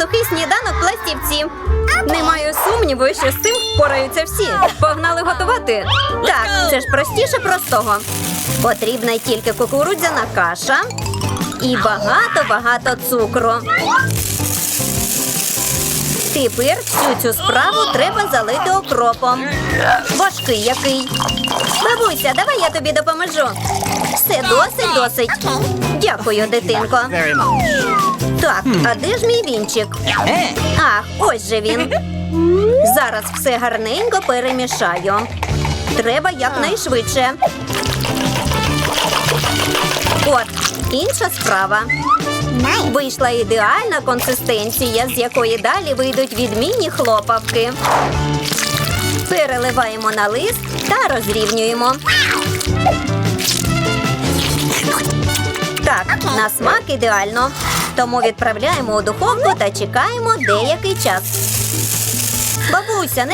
сухий сніданок пластівці. Не маю сумніву, що з цим впораються всі. Погнали готувати. Так, це ж простіше простого. Потрібна тільки кукурудзяна каша і багато-багато цукру. Тепер всю цю справу треба залити окропом. Важкий який. Бабуся, давай я тобі допоможу. Все досить, досить. Дякую, дитинко. Так, а де ж мій вінчик? Ах, ось же він. Зараз все гарненько перемішаю. Треба якнайшвидше. От, інша справа. Вийшла ідеальна консистенція, з якої далі вийдуть відмінні хлопавки. Переливаємо на лист та розрівнюємо. Так, на смак ідеально. Тому відправляємо у духовку та чекаємо деякий час. Бабуся, не